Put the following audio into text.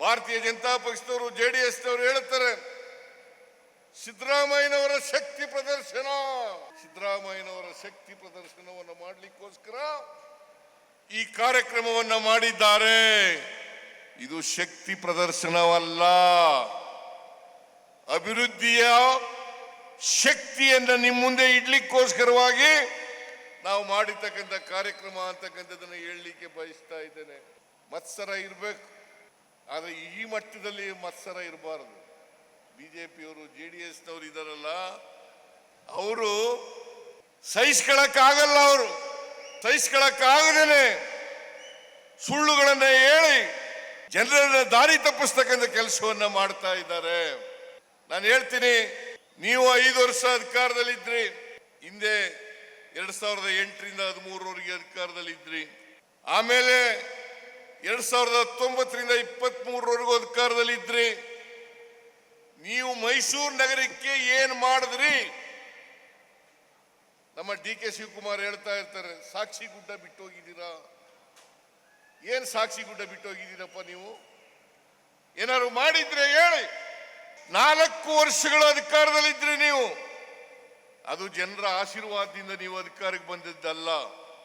ಭಾರತೀಯ ಜನತಾ ಪಕ್ಷದವರು, J D ಎಸ್ನವರು ಹೇಳುತ್ತಾರೆ ಸಿದ್ದರಾಮಯ್ಯನವರ ಶಕ್ತಿ ಪ್ರದರ್ಶನ. ಸಿದ್ದರಾಮಯ್ಯನವರ ಶಕ್ತಿ ಪ್ರದರ್ಶನವನ್ನು ಮಾಡಲಿಕ್ಕೋಸ್ಕರ ಈ ಕಾರ್ಯಕ್ರಮವನ್ನು ಮಾಡಿದ್ದಾರೆ. ಇದು ಶಕ್ತಿ ಪ್ರದರ್ಶನವಲ್ಲ. ಅಭಿವೃದ್ಧಿಯ ಶಕ್ತಿಯನ್ನ ನಿಮ್ಮ ಮುಂದೆ ಇಡ್ಲಿಕ್ಕೋಸ್ಕರವಾಗಿ ನಾವು ಮಾಡಿರ್ತಕ್ಕಂಥ ಕಾರ್ಯಕ್ರಮ ಅಂತಕ್ಕಂಥದ್ದನ್ನು ಹೇಳಲಿಕ್ಕೆ ಬಯಸ್ತಾ ಇದ್ದೇನೆ. ಮತ್ಸರ ಇರಬೇಕು. ಆದರೆ ಈ ಮಟ್ಟದಲ್ಲಿ ಮತ್ಸರ ಇರಬಾರದು. ಬಿ ಜೆ ಪಿಯವರು ಜೆ ಡಿ ಎಸ್ನವರು ಇದಾರಲ್ಲ, ಅವರು ಸಹಿಸ್ಕೊಳಕ್ಕಾಗಲ್ಲ ಅವರು. ಸಹಿಸ್ಕೊಳಕ್ಕಾಗದೇನೆ ಸುಳ್ಳುಗಳನ್ನ ಹೇಳಿ ಜನರನ್ನ ದಾರಿ ತಪ್ಪಿಸ್ತಕ್ಕಂಥ ಕೆಲಸವನ್ನ ಮಾಡ್ತಾ ಇದ್ದಾರೆ. ನಾನು ಹೇಳ್ತೀನಿ, ನೀವು ಐದು ವರ್ಷ ಅಧಿಕಾರದಲ್ಲಿದ್ರಿ, ಹಿಂದೆ ಎರಡ್ ಸಾವಿರದ ಎಂಟರಿಂದ ಹದಿಮೂರವರೆಗೆ ಅಧಿಕಾರದಲ್ಲಿದ್ರಿ. ಆಮೇಲೆ ಎರಡ್ ಸಾವಿರದ ಹತ್ತೊಂಬತ್ತರಿಂದ ಇಪ್ಪತ್ತ್ ಮೂರವರೆಗೂ ಅಧಿಕಾರದಲ್ಲಿದ್ರಿ ನೀವು ಮೈಸೂರು ನಗರಕ್ಕೆ ಏನ್ ಮಾಡಿದ್ರಿ? ನಮ್ಮ ಡಿ ಕೆ ಶಿವಕುಮಾರ್ ಹೇಳ್ತಾ ಇರ್ತಾರೆ, ಸಾಕ್ಷಿ ಗುಡ್ಡ ಬಿಟ್ಟು ಹೋಗಿದ್ದೀರಾ ಏನ್ ಸಾಕ್ಷಿ ಗುಡ್ಡ ಬಿಟ್ಟು ಹೋಗಿದ್ದೀರಪ್ಪ ನೀವು? ಏನಾದ್ರು ಮಾಡಿದ್ರೆ ಹೇಳಿ. ನಾಲ್ಕು ವರ್ಷಗಳ ಅಧಿಕಾರದಲ್ಲಿದ್ರಿ ನೀವು. ಅದು ಜನರ ಆಶೀರ್ವಾದದಿಂದ ನೀವು ಅಧಿಕಾರಕ್ಕೆ ಬಂದಿದ್ದಲ್ಲ.